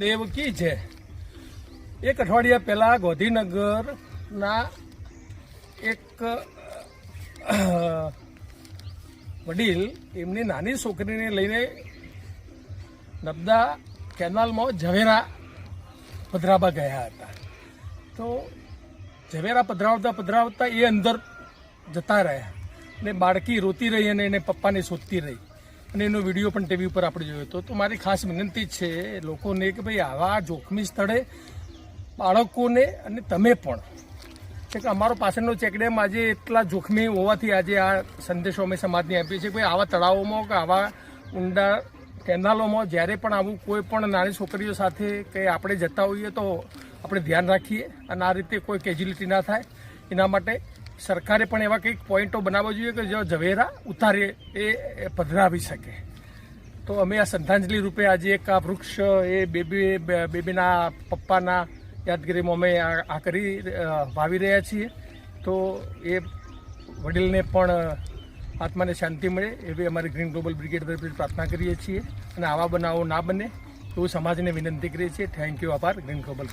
દેવકી છે? એક અઠવાડિયા પહેલાં ગોધીનગરના એક વડીલ એમની નાની છોકરીને લઈને નબદા કેનાલમાં ઝવેરા પધરાવા ગયા હતા. તો ઝવેરા પધરાવતા પધરાવતા એ અંદર જતા રહ્યા ને બાળકી રોતી રહી અને એને પપ્પાને શોધતી રહી. અને એનો વીડિયો પણ ટીવી ઉપર આપણે જોયો હતો. તો મારી ખાસ વિનંતી છે લોકોને કે ભાઈ આવા જોખમી સ્થળે બાળકોને અને તમે પણ. કે અમારો પાછળનો ચેકડેમ આજે એટલા જોખમી હોવાથી આજે આ સંદેશો અમે સમાજને આપીએ છીએ કે આવા તળાવોમાં કે આવા ઊંડા કેનાલોમાં જ્યારે પણ આવું કોઈ પણ નાની છોકરીઓ સાથે કે આપણે જતા હોઈએ તો આપણે ધ્યાન રાખીએ અને આ રીતે કોઈ કેજ્યુલિટી ના થાય. એના માટે સરકારે પણ એવા કંઈક પોઈન્ટો બનાવવા જોઈએ કે જો ઝવેરા ઉતારે એ પધરાવી શકે. તો અમે આ શ્રદ્ધાંજલિ રૂપે આજે એક આ વૃક્ષ, એ બેબી બેબીના પપ્પાના યાદગીરીમાં અમે આ કરી વાવી રહ્યા છીએ. તો એ વડીલને પણ આત્માને શાંતિ મળે એવી અમારી ગ્રીન ગ્લોબલ બ્રિગેડ તરફથી પ્રાર્થના કરીએ છીએ. અને આવા બનાવો ના બને એવું સમાજને વિનંતી કરીએ છીએ. થેન્ક યુ આભાર. Green global